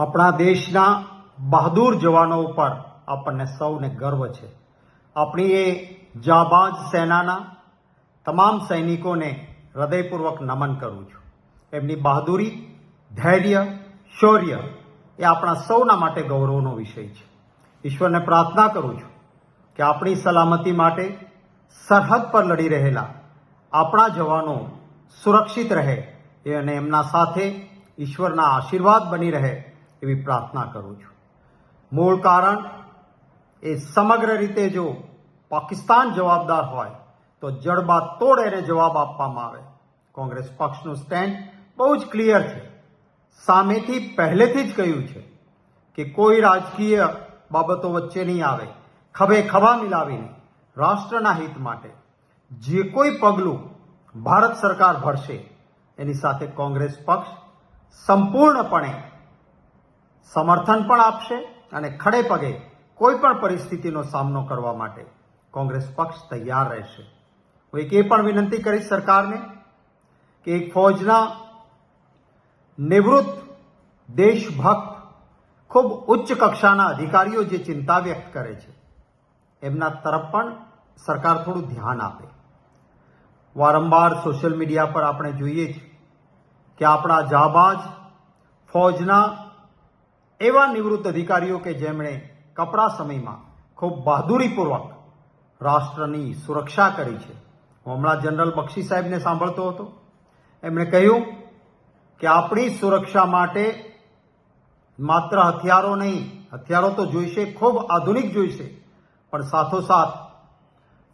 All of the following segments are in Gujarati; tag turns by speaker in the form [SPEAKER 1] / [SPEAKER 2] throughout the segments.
[SPEAKER 1] આપણા દેશના બહાદુર જવાનો ઉપર આપણને સૌને ગર્વ છે. આપણી એ જાબાજ સેનાના તમામ સૈનિકોને હૃદયપૂર્વક નમન કરું છું. એમની બહાદુરી, ધૈર્ય, શૌર્ય એ આપણા સૌના માટે ગૌરવનો વિષય છે. ઈશ્વરને પ્રાર્થના કરું છું કે આપણી સલામતી માટે સરહદ પર લડી રહેલા આપણા જવાનો સુરક્ષિત રહે અને એમના સાથે ઈશ્વરના આશીર્વાદ બની રહે એવી પ્રાર્થના કરું છું. મૂળ કારણ એ સમગ્ર રીતે જો પાકિસ્તાન જવાબદાર હોય, તો જડબા તોડ એને જવાબ આપવામાં આવે. કોંગ્રેસ પક્ષનું સ્ટેન્ડ બહુ જ ક્લિયર છે. સામેથી પહેલેથી જ કહ્યું છે કે કોઈ રાજકીય બાબતો વચ્ચે નહીં આવે, ખભે ખભા મિલાવીને રાષ્ટ્રના હિત માટે જે કોઈ પગલું ભારત સરકાર ભરશે, એની સાથે કોંગ્રેસ પક્ષ સંપૂર્ણપણે સમર્થન પણ આપશે અને ખડે પગે કોઈ પણ પરિસ્થિતિનો સામનો કરવા માટે કોંગ્રેસ પક્ષ તૈયાર રહેશે. હું એક એ પણ વિનંતી કરીશ સરકારને કે એક ફૌજના નિવૃત્ત દેશભક્ત, ખૂબ ઉચ્ચ કક્ષાના અધિકારીઓ જે ચિંતા વ્યક્ત કરે છે, એમના તરફ પણ સરકાર થોડું ધ્યાન આપે. વારંવાર સોશિયલ મીડિયા પર આપણે જોઈએ છીએ કે આપણા જાબાજ ફૌજના એવા નિવૃત્ત અધિકારીઓ કે જેમણે કપરા સમયમાં ખૂબ બહાદુરીપૂર્વક રાષ્ટ્રની સુરક્ષા કરી છે. હું હમણાં જનરલ બક્ષી સાહેબને સાંભળતો હતો. એમણે કહ્યું કે આપણી સુરક્ષા માટે માત્ર હથિયારો નહીં, હથિયારો તો જોઈશે, ખૂબ આધુનિક જોઈશે, પણ સાથોસાથ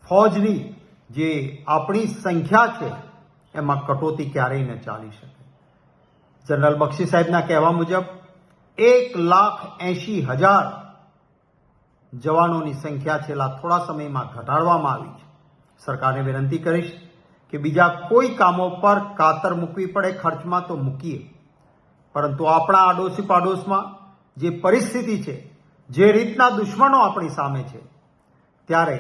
[SPEAKER 1] ફૌજની જે આપણી સંખ્યા છે, એમાં કટોતી ક્યારેય ન ચાલી શકે. જનરલ બક્ષી સાહેબના કહેવા મુજબ એક લાખ એંશી હજાર જવાનોની સંખ્યા છેલ્લા થોડા સમયમાં ઘટાડવામાં આવી છે. સરકારને વિનંતી કરીશ કે બીજા કોઈ કામો પર કાતર મૂકવી પડે, ખર્ચમાં તો મૂકીએ. પરંતુ આપણા આડોશી પાડોશમાં જે પરિસ્થિતિ છે, જે રીતના દુશ્મનો આપણી સામે છે, ત્યારે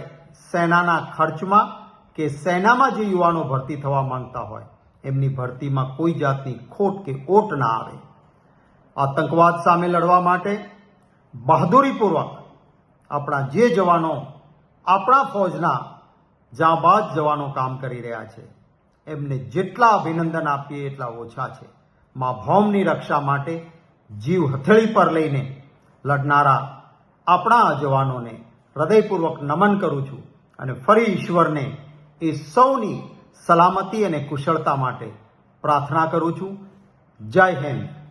[SPEAKER 1] સેનાના ખર્ચમાં કે સેનામાં જે યુવાનો ભરતી થવા માંગતા હોય, એમની ભરતીમાં કોઈ જાતની ખોટ કે ઓટ ના આવે. આતંકવાદ સામે લડવા માટે બહાદુરીપૂર્વક આપણા જે જવાનો આપણા ફૌજના જાંબાજ જવાનો કામ કરી રહ્યા છે, એમને જેટલા અભિનંદન આપીએ એટલા ઓછા છે. મા ભૌમની રક્ષા માટે જીવ હથેળી પર લઈને લડનારા આપણા જવાનોને હૃદયપૂર્વક નમન કરું છું અને ફરી ઈશ્વરને એ સૌની સલામતી અને કુશળતા માટે પ્રાર્થના કરું છું. જય હિન્દ.